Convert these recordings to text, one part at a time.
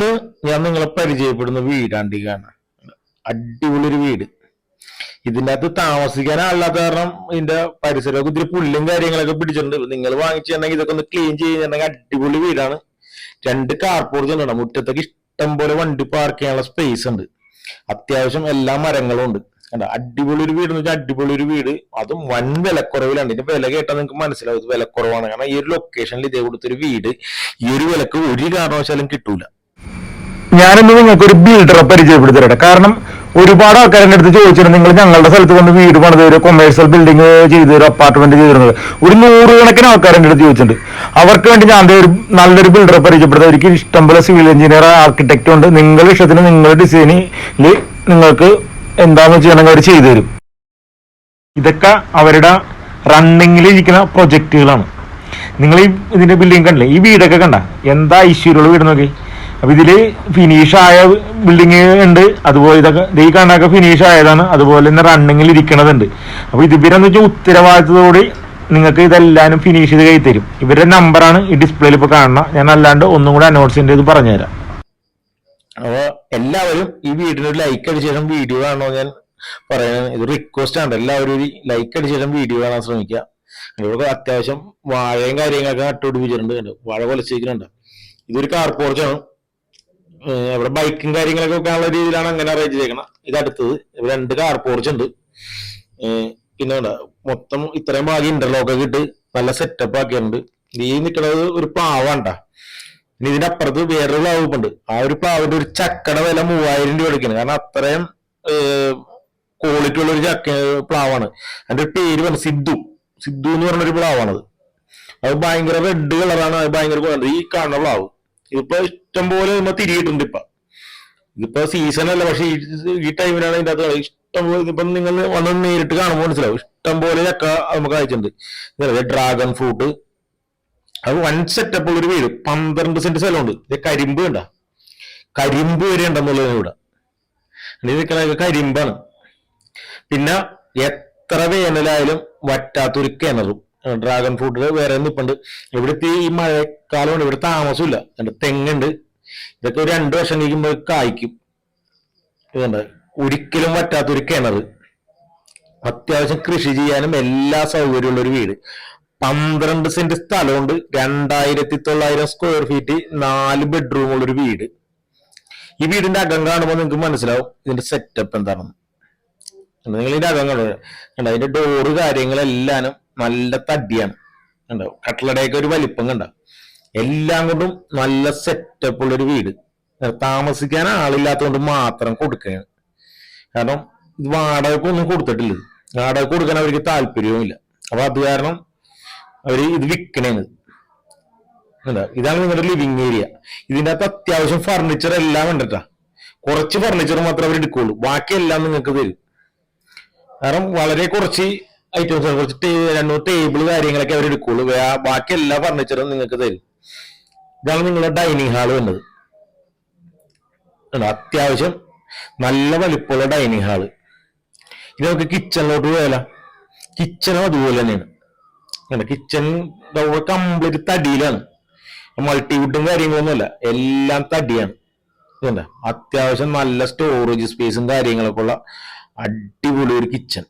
ഇന്ന് ഞാൻ നിങ്ങളെ പരിചയപ്പെടുന്ന വീടാണ്ടിക്കാണ് അടിപൊളി ഒരു വീട്. ഇതിന്റെ അകത്ത് താമസിക്കാൻ ആളില്ലാത്ത കാരണം ഇതിന്റെ പരിസരമൊക്കെ ഇത്തിരി പുല്ലും കാര്യങ്ങളൊക്കെ പിടിച്ചിട്ടുണ്ട്. നിങ്ങൾ വാങ്ങിച്ചിട്ടുണ്ടെങ്കിൽ ഇതൊക്കെ ഒന്ന് ക്ലീൻ ചെയ്യുന്നുണ്ടെങ്കിൽ അടിപൊളി വീടാണ്. രണ്ട് കാർ കാർപോർച്ച് ഉണ്ട് മുറ്റത്തൊക്കെ ഇഷ്ടം പോലെ വണ്ടി പാർക്ക് ചെയ്യാനുള്ള സ്പേസ് ഉണ്ട്. അത്യാവശ്യം എല്ലാ മരങ്ങളും ഉണ്ട്. അടിപൊളി ഒരു വീട് എന്ന് വെച്ചാൽ അടിപൊളി ഒരു വീട്. അതും വൻ വിലക്കുറവിലാണ്. ഇതിന്റെ വില കേട്ടാൽ നിങ്ങൾക്ക് മനസ്സിലാവും. ഇത് വിലക്കുറവാണ്. കാരണം ഈ ഒരു ലൊക്കേഷനിൽ ഇതേ കൊടുത്തൊരു വീട് ഈ ഒരു വിലക്ക് ഒരു കാരണവശാലും കിട്ടൂല. ഞാനിന്ന് നിങ്ങൾക്ക് ഒരു ബിൽഡറെ പരിചയപ്പെടുത്തരട്ടെ കാരണം ഒരുപാട് ആൾക്കാർ എന്റെ അടുത്ത് ചോദിച്ചിരുന്നു നിങ്ങൾ ഞങ്ങളുടെ സ്ഥലത്ത് വന്ന് വീട് പണിത് ഒരു കൊമേഴ്സ്യൽ ബിൽഡിംഗ് ചെയ്ത് ഒരു അപ്പാർട്ട്മെന്റ് ചെയ്തിരുന്നത് ഒരു നൂറുകണക്കിന് ആൾക്കാർ എന്റെ അടുത്ത് ചോദിച്ചിട്ടുണ്ട്. അവർക്ക് വേണ്ടി ഞാൻ ഒരു നല്ലൊരു ബിൽഡറെ പരിചയപ്പെടുത്താം. അവർക്ക് ഇഷ്ടംപോലെ സിവിൽ എഞ്ചിനീയർ ആർക്കിടെക്റ്റ് ഉണ്ട്. നിങ്ങളുടെ ഇഷ്ടത്തിന് നിങ്ങളുടെ ഡിസൈനിൽ നിങ്ങൾക്ക് എന്താണെന്ന് വെച്ചിട്ടുണ്ടെങ്കിൽ അവർ ചെയ്തു തരും. ഇതൊക്കെ അവരുടെ റണ്ണിങ്ങിൽ ഇരിക്കുന്ന പ്രൊജക്റ്റുകളാണ് നിങ്ങൾ ഈ ഇതിന്റെ ബിൽഡിംഗ് കണ്ടില്ലേ? ഈ വീടൊക്കെ കണ്ട? എന്താ ഐശ്വര്യമുള്ള വീട് നോക്കി അപ്പൊ ഇതിൽ ഫിനിഷ് ആയ ബിൽഡിങ് ഉണ്ട്. അതുപോലെ ഇതൊക്കെ ഈ കാണാനൊക്കെ ഫിനിഷ് ആയതാണ്. അതുപോലെ തന്നെ റണ്ണിങ്ങിൽ ഇരിക്കണതുണ്ട്. അപ്പൊ ഇത് ഇവരെന്ന് വെച്ചാൽ ഉത്തരവാദിത്തത്തോടെ നിങ്ങൾക്ക് ഇതെല്ലാം ഫിനിഷ് ചെയ്ത് കൈ തരും. ഇവരുടെ നമ്പറാണ് ഈ ഡിസ്പ്ലേയിൽ ഇപ്പൊ കാണണം ഞാൻ അല്ലാണ്ട് ഒന്നും കൂടെ അനൗൺസ് ചെയ്ത് പറഞ്ഞുതരാം. അപ്പൊ എല്ലാവരും ഈ വീഡിയോ ലൈക്ക് അടിച്ച ശേഷം വീഡിയോ കാണണോ ഞാൻ പറയുന്നത് ഇത് റിക്വസ്റ്റ് ആണ്. എല്ലാവരും ഒരു ലൈക്ക് അടിച്ച ശേഷം വീഡിയോ കാണാൻ ശ്രമിക്കുക. ഇവിടെ അത്യാവശ്യം വാഴയും കാര്യങ്ങളൊക്കെ നട്ടുപിടിപ്പിച്ചിട്ടുണ്ട്. വാഴ കൊലച്ചിരിക്കുന്നുണ്ട്. ഇതൊരു കാർ പോർച്ചാണ് ഇവിടെ ബൈക്കും കാര്യങ്ങളൊക്കെ വെക്കാനുള്ള രീതിയിലാണ് അങ്ങനെ അറേഞ്ച് ചെയ്തേക്കണം. ഇത് അടുത്തത്. രണ്ട് കാർ പോർച്ച് ഉണ്ട്. പിന്നെ മൊത്തം ഇത്രയും ഭാഗം ഇന്റർലോക്ക് ഒക്കെ ഇട്ട് നല്ല സെറ്റപ്പ് ആക്കിയിട്ടുണ്ട്. ഈ നിൽക്കുന്നത് ഒരു പാവണ്ട ഇനി ഇതിന്റെ അപ്പുറത്ത് വേറൊരു പ്ലാവ് ഉണ്ട്. ആ ഒരു പ്ലാവിന്റെ ഒരു ചക്കട വില മൂവായിരം രൂപ എടുക്കുന്നത് കാരണം അത്രയും ക്വാളിറ്റി ഉള്ള ഒരു ചക്ക പ്ലാവാണ്. അതിന്റെ പേര് പറഞ്ഞു സിദ്ധു. സിദ്ധു എന്ന് പറഞ്ഞൊരു പ്ലാവാണത്. അത് ഭയങ്കര റെഡ് കളറാണ് അത് ഭയങ്കര. ഈ കാണുന്ന പ്ലാവ്. ഇതിപ്പോ ഇഷ്ടം പോലെ നമ്മൾ തിരിയിട്ടുണ്ട് ഇപ്പൊ. ഇതിപ്പോ സീസൺ അല്ല പക്ഷെ ഈ- ടൈമിലാണ് ഇതിന്റെ അകത്ത് ഇഷ്ടം പോലെ ഇപ്പം നിങ്ങൾ വന്ന് നേരിട്ട് കാണുമ്പോൾ മനസ്സിലാവും. ഇഷ്ടം പോലെ ചക്ക നമുക്ക് അയച്ചിട്ടുണ്ട് ഡ്രാഗൺ ഫ്രൂട്ട് അത് വൺ സെറ്റപ്പ് ഉള്ള ഒരു വീട്. പന്ത്രണ്ട് സെന്റ് സ്ഥലമുണ്ട്. ഇത് കരിമ്പ് കണ്ട? കരിമ്പ് വരെ ഉണ്ടെന്നുള്ളത് ഇവിടെ. നിൽക്കണ കരിമ്പാണ്. പിന്നെ എത്ര വേനലായാലും വറ്റാത്തൊരു കിണറും. ഡ്രാഗൺ ഫ്രൂട്ടിൽ വേറെ നിപ്പുണ്ട് ഇവിടുത്തെ ഈ മഴക്കാലമാണ് ഇവിടെ താമസമില്ല കണ്ടോ, തെങ്ങുണ്ട്. ഇതൊക്കെ ഒരു രണ്ടു വർഷം കഴിക്കുമ്പോൾ കായ്ക്കും. ഇതുണ്ട് ഒരിക്കലും പറ്റാത്തൊരു കിണർ. അത്യാവശ്യം കൃഷി ചെയ്യാനും എല്ലാ സൗകര്യമുള്ള ഒരു വീട്. പന്ത്രണ്ട് സെന്റ് സ്ഥലമുണ്ട്. രണ്ടായിരത്തി തൊള്ളായിരം സ്ക്വയർ ഫീറ്റ് നാല് ബെഡ്റൂം ഉള്ള ഒരു വീട്. ഈ വീടിന്റെ അകം കാണുമ്പോൾ നിങ്ങൾക്ക് മനസ്സിലാവും ഇതിന്റെ സെറ്റപ്പ് എന്താണെന്ന് നിങ്ങൾ ഇതിന്റെ അകം കാണുക അതിന്റെ ഡോറ് കാര്യങ്ങളെല്ലാം നല്ല തടിയാണ്. കണ്ടോ? കട്ടിലടയൊക്കെ ഒരു വലിപ്പം കണ്ട? എല്ലാം കൊണ്ടും നല്ല സെറ്റപ്പ് ഉള്ളൊരു വീട്. താമസിക്കാൻ ആളില്ലാത്തതുകൊണ്ട് മാത്രം കൊടുക്കുകയാണ്. കാരണം ഇത് വാടകക്കൊന്നും കൊടുത്തിട്ടില്ല. വാടക കൊടുക്കാൻ അവർക്ക് താല്പര്യവുമില്ല. അപ്പൊ അത് കാരണം അവർ ഇത് വിൽക്കണേന്ന് എന്താ ഇതാണ് നിങ്ങളുടെ ലിവിങ് ഏരിയ ഇതിന്റെ അകത്ത് അത്യാവശ്യം ഫർണിച്ചർ എല്ലാം ഉണ്ടട്ടാ കുറച്ച് ഫർണിച്ചർ മാത്രമേ അവർ എടുക്കുള്ളൂ. ബാക്കിയെല്ലാം നിങ്ങൾക്ക് തരും. കാരണം വളരെ കുറച്ച് ഐറ്റംസ് കുറച്ച് രണ്ട് ടേബിൾ കാര്യങ്ങളൊക്കെ അവർ എടുക്കുള്ളൂ. ബാക്കി എല്ലാ ഫർണിച്ചറും നിങ്ങൾക്ക് തരും. ഇതാണ് നിങ്ങളുടെ ഡൈനിങ് ഹാൾ വന്നത്? അത്യാവശ്യം നല്ല വലിപ്പമുള്ള ഡൈനിങ് ഹാൾ ഇനി നമുക്ക് കിച്ചണിലോട്ട് പോയാല? കിച്ചണും അതുപോലെ തന്നെയാണ്. കണ്ടോ കിച്ചൺ കംപ്ലീറ്റ് തടിയിലാണ്. മൾട്ടിവുഡും കാര്യങ്ങളൊന്നുമല്ല. എല്ലാം തടിയാണ്. അത്യാവശ്യം നല്ല സ്റ്റോറേജ് സ്പേസും കാര്യങ്ങളൊക്കെ ഉള്ള അടിപൊളി ഒരു കിച്ചൺ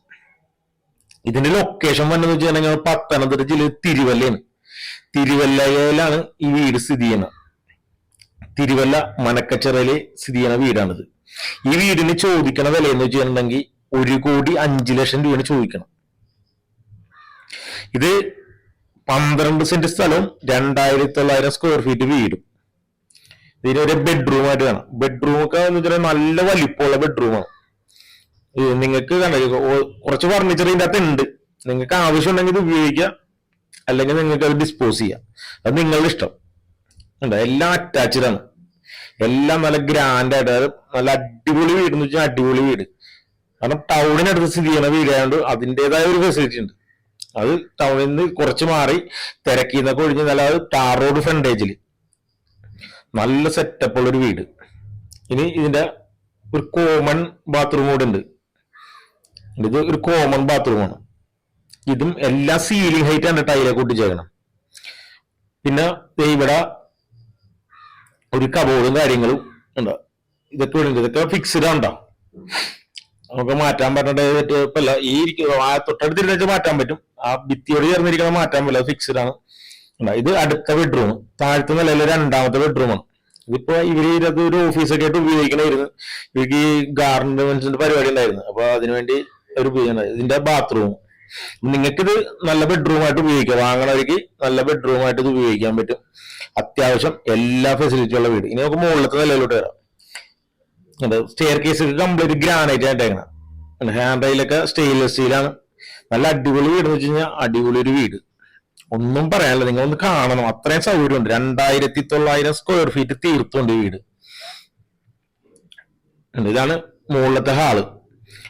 ഇതിന്റെ ലൊക്കേഷൻ വന്നെന്ന് വെച്ചിട്ടുണ്ടെങ്കിൽ പത്തനംതിട്ട ജില്ലയിൽ തിരുവല്ലയാണ്. തിരുവല്ലയിലാണ് ഈ വീട് സ്ഥിതി ചെയ്യുന്നത്. തിരുവല്ല മനക്കച്ചറയിൽ സ്ഥിതി ചെയ്യുന്ന വീടാണിത്. ഈ വീടിന് ചോദിക്കണ വില എന്ന് വെച്ചിട്ടുണ്ടെങ്കിൽ ഒരു കോടി അഞ്ചു ലക്ഷം രൂപയാണ് ചോദിക്കണം ഇത് പന്ത്രണ്ട് സെന്റ് സ്ഥലവും രണ്ടായിരത്തി തൊള്ളായിരം സ്ക്വയർ ഫീറ്റ് വീടും. ഇതിനൊരു ബെഡ്റൂം ആയിട്ട് വേണം. ബെഡ്റൂം ഒക്കെ എന്ന് നല്ല വലിപ്പമുള്ള ബെഡ്റൂമാണ് നിങ്ങൾക്ക് കണ്ടോ കുറച്ച് ഫർണിച്ചർ ഇതിന്റെ അകത്ത് ഉണ്ട് നിങ്ങൾക്ക് ആവശ്യമുണ്ടെങ്കിൽ ഇത് ഉപയോഗിക്കാം അല്ലെങ്കിൽ നിങ്ങൾക്ക് അത് ഡിസ്പോസ് ചെയ്യാം. അത് നിങ്ങളുടെ ഇഷ്ടം. ഉണ്ടോ എല്ലാം അറ്റാച്ച്ഡ് ആണ്. എല്ലാം നല്ല ഗ്രാൻഡ് ആയിട്ട് അതായത് നല്ല അടിപൊളി വീട് എന്ന് വെച്ചാൽ അടിപൊളി വീട്. കാരണം ടൗണിനടുത്ത് സ്ഥിതി ചെയ്യുന്ന വീടായതുകൊണ്ട് അതിന്റെതായ ഒരു ഫെസിലിറ്റി ഉണ്ട്. അത് ടൗണിൽ നിന്ന് കുറച്ച് മാറി തിരക്കിൽ നിന്നൊക്കെ ഒഴിഞ്ഞ് നല്ല ടാർ റോഡ് ഫ്രണ്ടേജിൽ നല്ല സെറ്റപ്പ് ഉള്ളൊരു വീട്. ഇനി ഇതിന്റെ ഒരു കോമൺ ബാത്റൂം കൂടെ ഉണ്ട്. ഇത് ഒരു കോമൺ ബാത്റൂമാണ് ഇതും എല്ലാ സീലിംഗ് ഹൈറ്റ് ആണ് ടൈലൊക്കെ ഒട്ടിച്ചേക്കണം. പിന്നെ ഇവിടെ ഒരു കബോർഡും കാര്യങ്ങളും ഉണ്ട്. ഇതൊക്കെ ഉണ്ട്. ഇതൊക്കെ ഫിക്സ്ഡ് ഉണ്ടോ നമുക്ക് മാറ്റാൻ പറ്റേണ്ട ഇപ്പല്ല. ഈ ഇരിക്കുന്ന ആ തൊട്ടടുത്തിരുന്ന് മാറ്റാൻ പറ്റും. ആ ഭിത്തിയോട് ചേർന്നിരിക്കണ മാറ്റാൻ പറ്റില്ല. ഫിക്സ്ഡ് ആണ്? ഇത് അടുത്ത ബെഡ്റൂം താഴത്തെ നിലയിലെ രണ്ടാമത്തെ ബെഡ്റൂമാണ് ഇതിപ്പോ ഇവർ ഇത് ഒരു ഓഫീസൊക്കെ ആയിട്ട് ഉപയോഗിക്കണമായിരുന്നു ഇവർക്ക് ഈ ഗാർഡൻ പരിപാടി ഉണ്ടായിരുന്നു. അപ്പൊ അതിനുവേണ്ടി ഒരു ഉപയോഗിക്കണ്ടായി ഇതിന്റെ ബാത്റൂം നിങ്ങൾക്കിത് നല്ല ബെഡ്റൂം ആയിട്ട് ഉപയോഗിക്കാം. വാങ്ങണവർക്ക് നല്ല ബെഡ്റൂം ആയിട്ട് ഇത് ഉപയോഗിക്കാൻ പറ്റും. അത്യാവശ്യം എല്ലാ ഫെസിലിറ്റി ഉള്ള വീട്. ഇനി നമുക്ക് മുകളിലത്തെ നിലയിലോട്ട് വരാം. സ്റ്റെയർ കേസ് കംപ്ലീറ്റ് ഗ്രാനൈറ്റ് ആയിട്ടേക്കണം ഹാൻഡ് റൈലൊക്കെ സ്റ്റെയിൻലെസ് സ്റ്റീലാണ് നല്ല അടിപൊളി വീട് എന്ന് വെച്ച് കഴിഞ്ഞാൽ അടിപൊളി ഒരു വീട്. ഒന്നും പറയാനില്ല. നിങ്ങൾ ഒന്ന് കാണണം. അത്രയും സൗകര്യമുണ്ട്. രണ്ടായിരത്തി തൊള്ളായിരം സ്ക്വയർ ഫീറ്റ് തീർത്തുണ്ട് വീട്. ഇതാണ് മുകളിലത്തെ ഹാൾ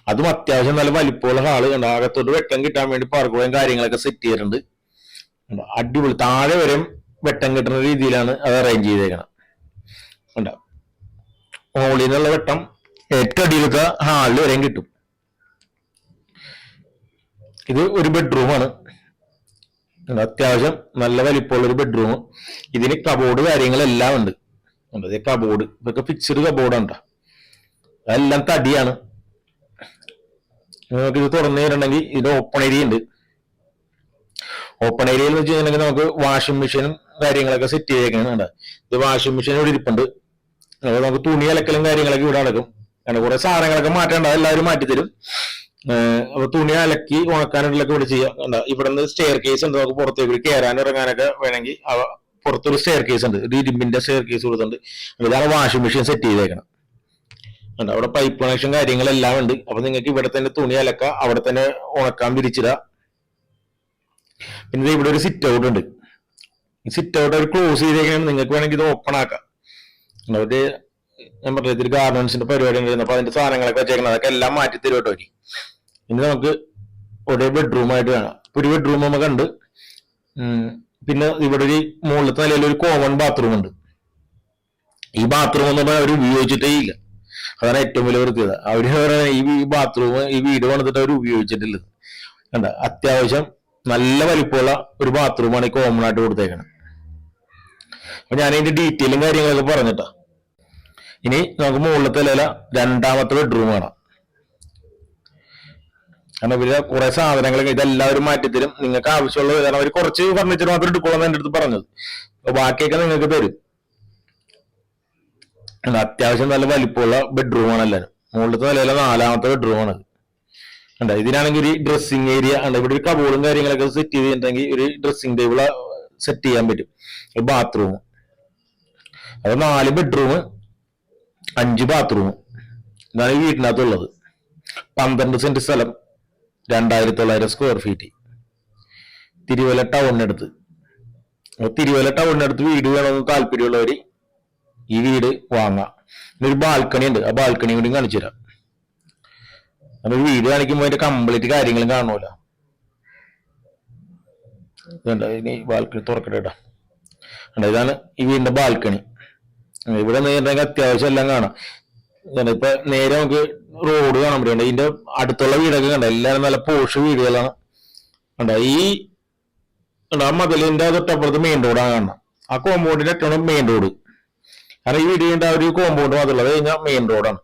അതും അത്യാവശ്യം നല്ല വലിപ്പമുള്ള ഹാൾ. ഉണ്ട് അകത്തോട്ട് വെട്ടം കിട്ടാൻ വേണ്ടി പാർക്കുകളും കാര്യങ്ങളൊക്കെ സെറ്റ് ചെയ്തിട്ടുണ്ട്. ഉണ്ട്. അടിപൊളി. താഴെ വരെ വെട്ടം കിട്ടുന്ന രീതിയിലാണ് അത് അറേഞ്ച് ചെയ്തേക്കണം ഉണ്ട് മുകളിൽ നിന്നുള്ള വെട്ടം ഏറ്റവും അടിയിലൊക്കെ ഹാളിൽ വരെയും കിട്ടും. ഇത് ഒരു ബെഡ്റൂമാണ് ഉണ്ട്. അത്യാവശ്യം നല്ല വലിപ്പമുള്ള ഒരു ബെഡ്റൂം ഇതിന് കബോർഡ് കാര്യങ്ങളെല്ലാം ഉണ്ട്. ഉണ്ട്. കബോർഡ് ഇതൊക്കെ ഫിക്സ്ഡ് കബോർഡാണ് അതെല്ലാം തടിയാണ്. നിങ്ങൾക്ക് ഇത് തുറന്നു തരണമെങ്കിൽ ഇത് ഓപ്പൺ ഏരിയ ഉണ്ട്. ഓപ്പൺ ഏരിയയിൽ വെച്ച് കഴിഞ്ഞിട്ടുണ്ടെങ്കിൽ നമുക്ക് വാഷിംഗ് മെഷീനും കാര്യങ്ങളൊക്കെ സെറ്റ് ചെയ്തേക്കുന്നുണ്ട് ഇത് വാഷിംഗ് മെഷീൻ ഇവിടെ ഇരിപ്പുണ്ട്. അതുപോലെ നമുക്ക് തുണി അലക്കലും കാര്യങ്ങളൊക്കെ ഇവിടെ നടക്കും. അങ്ങനെ കുറെ സാധനങ്ങളൊക്കെ മാറ്റേണ്ട എല്ലാവരും മാറ്റിത്തരും. അപ്പൊ തുണി അലക്കി ഉണക്കാനായിട്ടുള്ളൊക്കെ ഇവിടെ ചെയ്യാം? ഇവിടെ നിന്ന് സ്റ്റെയർ കേസ് ഉണ്ട്. നമുക്ക് പുറത്തേക്ക് കയറാനും ഇറങ്ങാനൊക്കെ വേണമെങ്കിൽ പുറത്തൊരു സ്റ്റെയർ കേസ് ഉണ്ട്. ഒരു ഇരുമ്പിന്റെ സ്റ്റെയർ കേസ് കൊടുത്തിട്ടുണ്ട്. ഇതാണ് വാഷിംഗ് മെഷീൻ സെറ്റ് ചെയ്തേക്കണം. ഉണ്ട്. അവിടെ പൈപ്പ് കണക്ഷൻ കാര്യങ്ങളെല്ലാം ഉണ്ട്. അപ്പൊ നിങ്ങൾക്ക് ഇവിടെ തന്നെ തുണി അലക്ക അവിടെ തന്നെ ഉണക്കാൻ വിരിച്ചിടാം പിന്നെ ഇവിടെ ഒരു സിറ്റ് ഔട്ട് ഉണ്ട്. സിറ്റ് ഔട്ട് ഒരു ക്ലോസ് ചെയ്തേക്കാണ് നിങ്ങൾക്ക് വേണമെങ്കിൽ ഇത് ഓപ്പൺ ആക്കാം. അവർ ഞാൻ പറഞ്ഞത് ഇതിൽ ഗാർമെന്റ്സിന്റെ പരിപാടി ഉണ്ടായിരുന്നു അപ്പൊ അതിന്റെ സാധനങ്ങളൊക്കെ വെച്ചേക്കണം അതൊക്കെ എല്ലാം മാറ്റി തരും കേട്ടോ ഇനി? ഇനി നമുക്ക് ഒരേ ബെഡ്റൂം ആയിട്ട് വേണം. ഇപ്പൊ ഒരു ബെഡ്റൂം നമുക്ക് ഉണ്ട്. പിന്നെ ഇവിടെ ഒരു മുകളിലത്തെ നിലയിൽ ഒരു കോമൺ ബാത്റൂം ഉണ്ട്. ഈ ബാത്റൂം ഒന്നും അവർ ഉപയോഗിച്ചിട്ടേ ഇല്ല. അതാണ് ഏറ്റവും വലിയ വൃത്തിയത് പറയുന്നത് ഈ ബാത്റൂം ഈ വീട് പണിതിട്ട് അവർ ഉപയോഗിച്ചിട്ടില്ല. കണ്ട? അത്യാവശ്യം നല്ല വലിപ്പമുള്ള ഒരു ബാത്റൂമാണ് ഈ കോമൺ ആയിട്ട് കൊടുത്തേക്കുന്നത് അപ്പൊ ഞാൻ ഇതിന്റെ ഡീറ്റെയിലും കാര്യങ്ങളൊക്കെ പറഞ്ഞിട്ടാ. ഇനി നമുക്ക് മുകളിലത്തെ നില രണ്ടാമത്തെ ബെഡ്റൂം കാണാം. കാരണം ഇവർ കുറെ സാധനങ്ങളൊക്കെ ഇതെല്ലാവരും മാറ്റിത്തരും. നിങ്ങൾക്ക് ആവശ്യമുള്ളത് കാരണം അവർ കുറച്ച് ഫർണിച്ചർ മാത്രം എടുക്കോളാന്ന് എന്റെ അടുത്ത് പറഞ്ഞത്. ബാക്കിയൊക്കെ നിങ്ങൾക്ക് തരും. അത്യാവശ്യം നല്ല വലിപ്പമുള്ള ബെഡ്റൂമാണ് എല്ലാവരും മുകളിലത്തെ നിലയിലെ നാലാമത്തെ ബെഡ്റൂമാണ് ഉണ്ട് ഇതിനാണെങ്കിൽ ഒരു ഡ്രസ്സിങ് ഏരിയ ഉണ്ട് ഇവിടെ ഒരു കബോർഡും കാര്യങ്ങളൊക്കെ സെറ്റ് ചെയ്തിട്ടുണ്ടെങ്കിൽ ഒരു ഡ്രസ്സിങ് ടേബിൾ സെറ്റ് ചെയ്യാൻ പറ്റും. ഒരു ബാത്റൂം അത് നാല് ബെഡ്റൂം അഞ്ച് ബാത്റൂം ഇതാണ് ഈ വീട്ടിനകത്തുള്ളത്. പന്ത്രണ്ട് സെന്റ് സ്ഥലം രണ്ടായിരത്തി തൊള്ളായിരം സ്ക്വയർ ഫീറ്റ് തിരുവല്ല ടൗണിനടുത്ത് തിരുവല്ല ടൗണിനടുത്ത് വീട് വേണമെന്ന് താല്പര്യമുള്ളവര് ഈ വീട് വാങ്ങാം. ഒരു ബാൽക്കണി ഉണ്ട്. ആ ബാൽക്കണി കൂടി കാണിച്ചു തരാം. അപ്പൊ വീട് കാണിക്കുമ്പോൾ അതിന്റെ കംപ്ലീറ്റ് കാര്യങ്ങളും കാണൂല ഇനി ബാൽക്കണി തുറക്കട്ടെ കേട്ടോ. ഇതാണ് ഈ വീടിന്റെ ബാൽക്കണി ഇവിടെ നേരിട്ടെങ്കിൽ അത്യാവശ്യം എല്ലാം കാണാം. ഇപ്പൊ നേരെ നമുക്ക് റോഡ് കാണാൻ പറ്റുന്നുണ്ട് ഇതിന്റെ അടുത്തുള്ള വീടൊക്കെ കണ്ട? എല്ലാരും നല്ല പോഷ് വീടുകളാണ്. കണ്ടോ? ഈ ആ മതിലിന്റെ തൊട്ടപ്പുറത്ത് മെയിൻ റോഡാണ് കാണണം ആ കോമ്പൗണ്ടിന്റെ ഏറ്റവും മെയിൻ റോഡ് കാരണം ഈ ആ ഒരു കോമ്പൗണ്ട് മാത്രമുള്ളത് കഴിഞ്ഞാൽ മെയിൻ റോഡാണ്